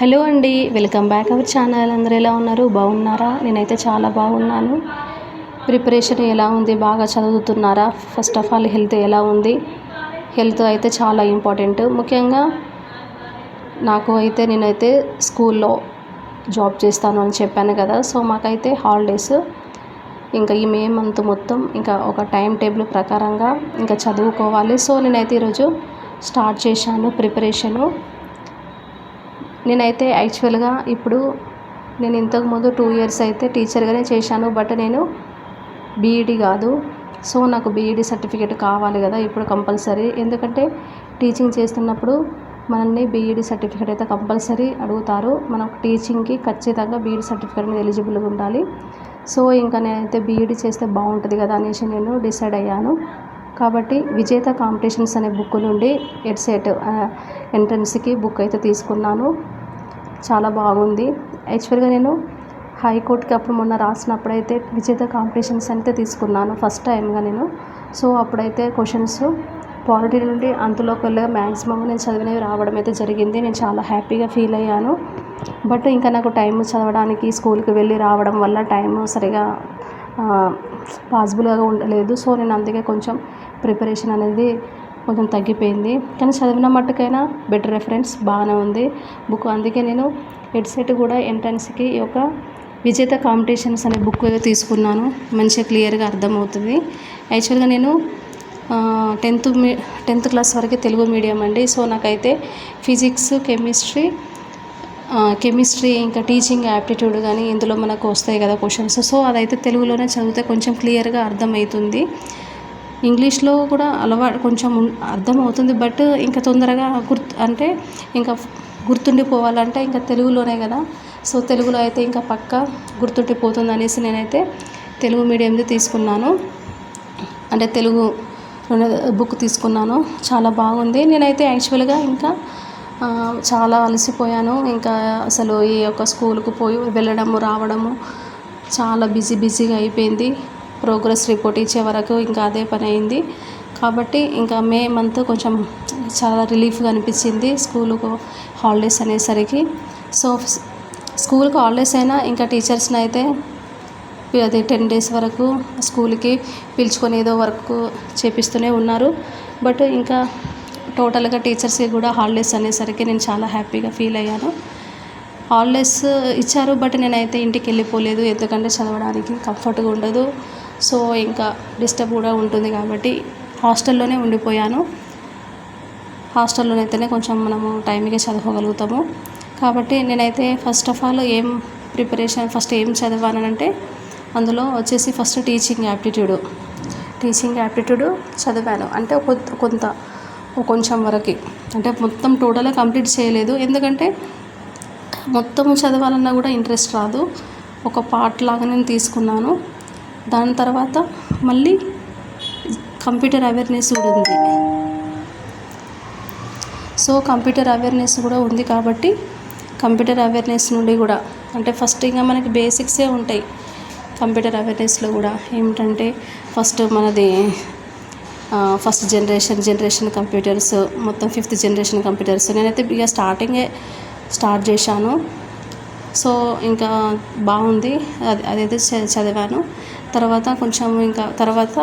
Hello అండి welcome back our channel. అందరు ఎలా ఉన్నారు? బాగున్నారా? నేనైతే చాలా బాగున్నాను. ప్రిపరేషన్ ఎలా ఉంది? బాగా చదువుతున్నారా? ఫస్ట్ ఆఫ్ ఆల్ హెల్త్ ఎలా ఉంది? హెల్త్ అయితే చాలా ఇంపార్టెంట్. ముఖ్యంగా నాకు అయితే నేనైతే స్కూల్లో జాబ్ చేస్తాను అని చెప్పాను కదా. సో మాకైతే హాలిడేస్ ఇంకా ఈ మే మంత్ మొత్తం ఇంకా ఒక టైం టేబుల్ ప్రకారంగా ఇంకా చదువుకోవాలి. సో నేనైతే ఈరోజు స్టార్ట్ చేశాను ప్రిపరేషను. నేనైతే యాక్చువల్గా ఇప్పుడు నేను ఇంతకుముందు టూ ఇయర్స్ అయితే టీచర్గానే చేశాను బట్ నేను బీఈడి కాదు. సో నాకు బీఈడి సర్టిఫికేట్ కావాలి కదా ఇప్పుడు కంపల్సరీ. ఎందుకంటే టీచింగ్ చేస్తున్నప్పుడు మనల్ని బీఈడి సర్టిఫికేట్ అయితే కంపల్సరీ అడుగుతారు. మనం టీచింగ్కి ఖచ్చితంగా బీఈడి సర్టిఫికేట్ మీద ఎలిజిబుల్గా ఉండాలి. సో ఇంకా నేనైతే బీఈడి చేస్తే బాగుంటుంది కదా అనేసి నేను డిసైడ్ అయ్యాను. కాబట్టి విజేత కాంపిటీషన్స్ అనే బుక్ నుండి ఎడ్సెట్ ఎంట్రన్స్కి బుక్ అయితే తీసుకున్నాను. చాలా బాగుంది. యాక్చువల్గా నేను హైకోర్టుకి అప్పుడు మొన్న రాసినప్పుడైతే విజేత కాంపిటీషన్స్ అయితే తీసుకున్నాను ఫస్ట్ టైంగా నేను. సో అప్పుడైతే క్వశ్చన్స్ పాలిటీ నుండి అంతలోకి వెళ్ళగా మ్యాక్సిమం నేను చదివినవి రావడం అయితే జరిగింది. నేను చాలా హ్యాపీగా ఫీల్ అయ్యాను. బట్ ఇంకా నాకు టైం చదవడానికి స్కూల్కి వెళ్ళి రావడం వల్ల టైం సరిగా పాసిబుల్గా ఉండలేదు. సో నేను అందుకే కొంచెం ప్రిపరేషన్ అనేది కొంచెం తగ్గిపోయింది. కానీ చదివిన మట్టుకైనా బెటర్ రెఫరెన్స్ బాగానే ఉంది. బుక్ అందుకే నేను హెడ్సెట్ కూడా ఎంట్రన్స్కి ఒక విజేత కాంపిటీషన్స్ అనే బుక్ తీసుకున్నాను. మంచిగా క్లియర్గా అర్థమవుతుంది. యాక్చువల్గా నేను టెన్త్ మీ టెన్త్ క్లాస్ వరకు తెలుగు మీడియం అండి. సో నాకైతే ఫిజిక్స్ కెమిస్ట్రీ కెమిస్ట్రీ ఇంకా టీచింగ్ యాప్టిట్యూడ్ కానీ ఇందులో మనకు వస్తాయి కదా క్వశ్చన్స్ సో అదైతే తెలుగులోనే చదివితే కొంచెం క్లియర్గా అర్థమవుతుంది ఇంగ్లీష్లో కూడా అలవాటు కొంచెం అర్థమవుతుంది బట్ ఇంకా తొందరగా గుర్తు అంటే ఇంకా గుర్తుండిపోవాలంటే ఇంకా తెలుగులోనే కదా. సో తెలుగులో అయితే ఇంకా పక్క గుర్తుండిపోతుంది అనేసి నేనైతే తెలుగు మీడియంది తీసుకున్నాను. అంటే తెలుగు బుక్ తీసుకున్నాను. చాలా బాగుంది. నేనైతే యాక్చువల్గా ఇంకా చాలా అలసిపోయాను. ఇంకా అసలు ఈ యొక్క స్కూల్కి పోయి వెళ్ళడము రావడము చాలా బిజీ బిజీగా అయిపోయింది. ప్రోగ్రెస్ రిపోర్ట్ ఇచ్చే వరకు ఇంకా అదే పని అయింది. కాబట్టి ఇంకా మే మంత్ కొంచెం చాలా రిలీఫ్గా అనిపించింది స్కూలుకు హాలిడేస్ అనేసరికి. సో స్కూల్కి హాలిడేస్ అయినా ఇంకా టీచర్స్ని అయితే అది టెన్ డేస్ వరకు స్కూల్కి పిలుచుకొని ఏదో వర్క్ చేపిస్తూనే ఉన్నారు. బట్ ఇంకా టోటల్గా టీచర్స్కి కూడా హాలిడేస్ అనేసరికి నేను చాలా హ్యాపీగా ఫీల్ అయ్యాను. హాలిడేస్ ఇచ్చారు బట్ నేనైతే ఇంటికి వెళ్ళిపోలేదు. ఎందుకంటే చదవడానికి కంఫర్ట్గా ఉండదు. సో ఇంకా డిస్టర్బ్ కూడా ఉంటుంది కాబట్టి హాస్టల్లోనే ఉండిపోయాను. హాస్టల్లోనైతేనే కొంచెం మనము టైంకి చదవగలుగుతాము కాబట్టి నేనైతే ఫస్ట్ ఆఫ్ ఆల్ ఏం ప్రిపరేషన్ ఫస్ట్ ఏం చదివానంటే అందులో వచ్చేసి first teaching aptitude. Teaching aptitude చదివాను. అంటే కొంత కొంచెం వరకు. అంటే మొత్తం టోటల్గా కంప్లీట్ చేయలేదు. ఎందుకంటే మొత్తం చదవాలన్నా కూడా ఇంట్రెస్ట్ రాదు. ఒక పార్ట్ లాగా నేను తీసుకున్నాను. దాని తర్వాత మళ్ళీ కంప్యూటర్ అవేర్నెస్ కూడా ఉంది. సో కంప్యూటర్ అవేర్నెస్ కూడా ఉంది కాబట్టి కంప్యూటర్ అవేర్నెస్ నుండి కూడా అంటే ఫస్ట్ ఇంకా మనకి బేసిక్సే ఉంటాయి. కంప్యూటర్ అవేర్నెస్లో కూడా ఏమిటంటే ఫస్ట్ మనది ఫస్ట్ జనరేషన్ జనరేషన్ కంప్యూటర్స్ మొత్తం ఫిఫ్త్ జనరేషన్ కంప్యూటర్స్ నేనైతే ఇక స్టార్టింగే స్టార్ట్ చేశాను. సో ఇంకా బాగుంది. అది అదైతే చదివాను. తర్వాత కొంచెం ఇంకా తర్వాత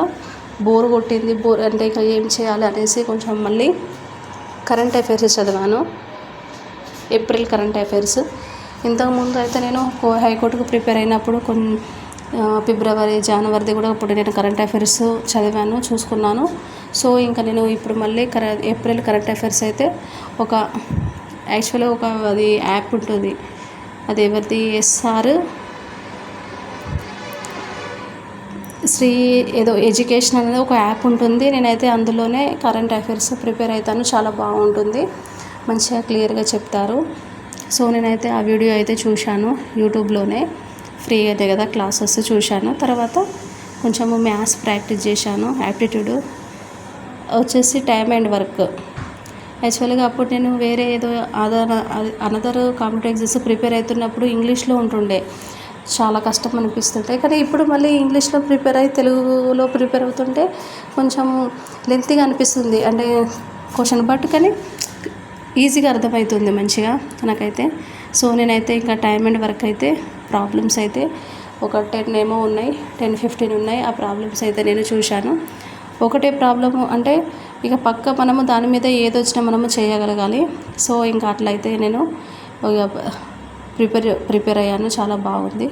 బోర్ కొట్టింది. బోర్ అంటే ఇంకా ఏం చేయాలి అనేసి కొంచెం మళ్ళీ కరెంట్ అఫైర్స్ చదివాను. ఏప్రిల్ కరెంట్ అఫైర్స్ ఇంతకుముందు అయితే నేను హైకోర్టుకు ప్రిపేర్ అయినప్పుడు కొన్ని ఫిబ్రవరి జనవరిది కూడా ఇప్పుడు నేను కరెంట్ అఫైర్స్ చదివాను చూసుకున్నాను. సో ఇంకా నేను ఇప్పుడు మళ్ళీ కర ఏప్రిల్ కరెంట్ అఫైర్స్ అయితే ఒక యాక్చువల్గా ఒక అది యాప్ ఉంటుంది. అది ఎవరిది? ఎస్ఆర్ శ్రీ ఏదో ఎడ్యుకేషన్ అనేది ఒక యాప్ ఉంటుంది. నేనైతే అందులోనే కరెంట్ అఫైర్స్ ప్రిపేర్ అవుతాను. చాలా బాగుంటుంది. మంచిగా క్లియర్గా చెప్తారు. సో నేనైతే ఆ వీడియో అయితే చూశాను యూట్యూబ్లోనే. ఫ్రీ అయితే కదా క్లాసెస్ చూశాను. తర్వాత కొంచెము మ్యాథ్స్ ప్రాక్టీస్ చేశాను యాప్టిట్యూడ్. వచ్చేసి టైం అండ్ వర్క్. యాక్చువల్గా అప్పుడు నేను వేరే ఏదో other another competitive exams prepare అవుతున్నప్పుడు ఇంగ్లీష్లో ఉంటుండే. చాలా కష్టం అనిపిస్తుంటే కానీ ఇప్పుడు మళ్ళీ ఇంగ్లీష్లో ప్రిపేర్ అయ్యి తెలుగులో ప్రిపేర్ అవుతుంటే కొంచెం లెంతీగా అనిపిస్తుంది. అంటే క్వశ్చన్ బట్ కానీ ఈజీగా అర్థమవుతుంది మంచిగా నాకైతే. సో నేనైతే ఇంకా టైం అండ్ వర్క్ అయితే ప్రాబ్లమ్స్ అయితే ఒక టెన్ ఏమో ఉన్నాయి టెన్ ఫిఫ్టీన్ ఉన్నాయి. ఆ ప్రాబ్లమ్స్ అయితే నేను చూశాను. ఒకటే ప్రాబ్లము అంటే ఇక పక్క మనము దాని మీద ఏదొచ్చినా మనము చేయగలగాలి. సో ఇంకా అట్లయితే నేను ప్రిపేర్ ప్రిపేర్ అయ్యాను. చాలా బాగుంది.